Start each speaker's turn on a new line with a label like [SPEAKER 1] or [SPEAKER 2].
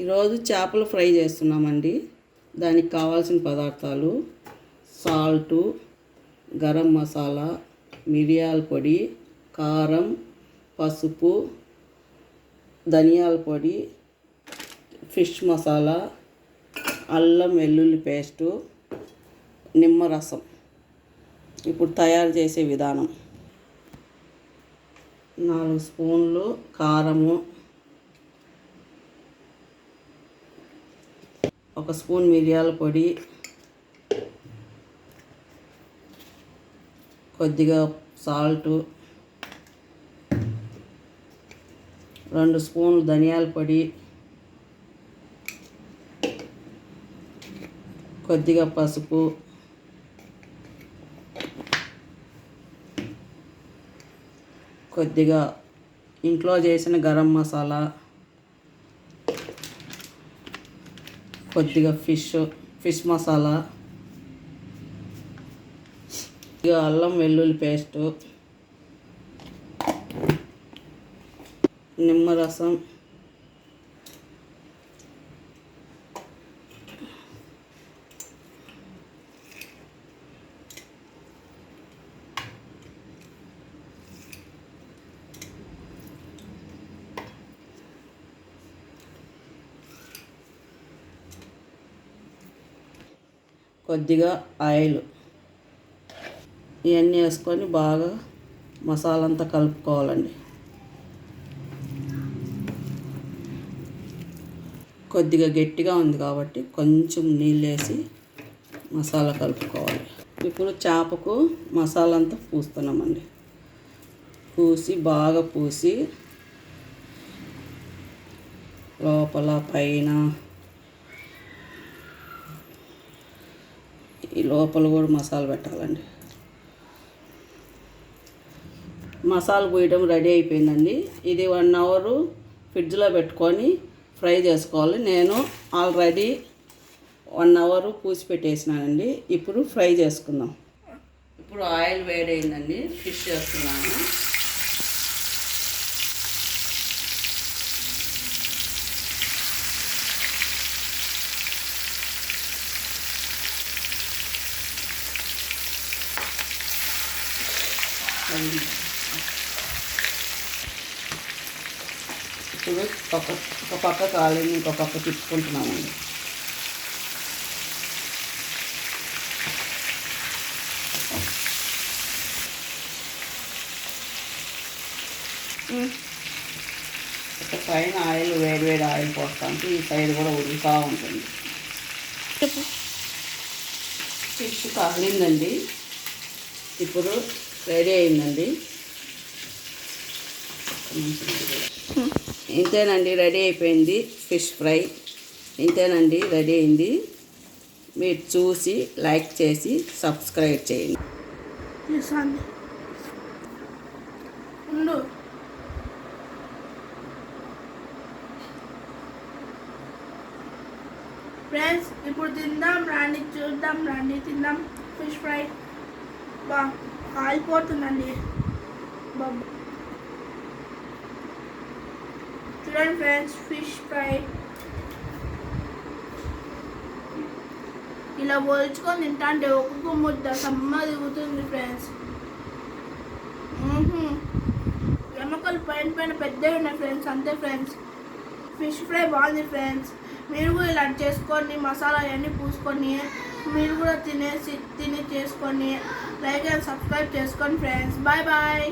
[SPEAKER 1] ఈరోజు చేపలు ఫ్రై చేస్తున్నామండి. దానికి కావాల్సిన పదార్థాలు సాల్టు గరం మసాలా మిరియాల పొడి కారం పసుపు ధనియాల పొడి ఫిష్ మసాలా అల్లం వెల్లుల్లి పేస్టు నిమ్మరసం. ఇప్పుడు తయారు చేసే విధానం. నాలుగు స్పూన్లు కారము ఒక స్పూన్ మిరియాల పొడి కొద్దిగా సాల్టు రెండు స్పూన్లు ధనియాల పొడి కొద్దిగా పసుపు కొద్దిగా ఇంట్లో చేసిన గరం మసాలా కొద్దిగా ఫిష్ ఫిష్ మసాలా ఇక అల్లం వెల్లుల్లి పేస్టు నిమ్మరసం కొద్దిగా ఆయిల్. ఇవన్నీ వేసుకొని బాగా మసాలా అంతా కలుపుకోవాలండి. కొద్దిగా గట్టిగా ఉంది కాబట్టి కొంచెం నీళ్ళు వేసి మసాలా కలుపుకోవాలి. ఇప్పుడు చేపకు మసాలా అంతా పూస్తున్నామండి. పూసి బాగా పూసి లోపల పైన ఈ లోపల కూడా మసాలా పెట్టాలండి. మసాలా పోయడం రెడీ అయిపోయిందండి. ఇది వన్ అవరు ఫ్రిడ్జ్లో పెట్టుకొని ఫ్రై చేసుకోవాలి. నేను ఆల్రెడీ వన్ అవర్ పూసి పెట్టేసినానండి. ఇప్పుడు ఫ్రై చేసుకుందాం. ఇప్పుడు ఆయిల్ వేడైందండి. ఫిష్ చేస్తున్నాను. ఇప్పుడు ఒక ఒక పక్క కాలిని ఇంకో పక్క తిప్పుకుంటున్నామండి ఒక పైన ఆయిల్ వేడి వేడి ఆయిల్ పోస్తానికి ఈ సైడ్ కూడా ఉడుకుతూ ఉంటుంది. ఫిష్ కాలిందండి. ఇప్పుడు రెడీ అయిందండి. ఇంతేనండి రెడీ అయిపోయింది ఫిష్ ఫ్రై. ఇంతేనండి రెడీ అయింది. మీరు చూసి లైక్ చేసి సబ్స్క్రైబ్ చేయండి.
[SPEAKER 2] ఉండు. ఫ్రెండ్స్ ఇప్పుడు తిందాం రాండి చూద్దాం రాండి తిందాం ఫిష్ ఫ్రై. బా. కాలిపోతుందండి బాబు. చూడండి ఫ్రెండ్స్ ఫిష్ ఫ్రై. ఇలా పోల్చుకొని తింటా అంటే ఒక్కొక్క ముద్ద సమ్మ దిగుతుంది ఫ్రెండ్స్ ఎముకలు పైన పైన పెద్దవి ఉన్నాయి ఫ్రెండ్స్ అంతే ఫ్రెండ్స్. ఫిష్ ఫ్రై బాగుంది ఫ్రెండ్స్. మీరు కూడా ఇలా చేసుకొని మసాలా అవన్నీ పూసుకొని మీరు కూడా తినేసి తిని చేసుకొని లైక్ అండ్ సబ్స్క్రైబ్ చేసుకోండి ఫ్రెండ్స్ బాయ్ బాయ్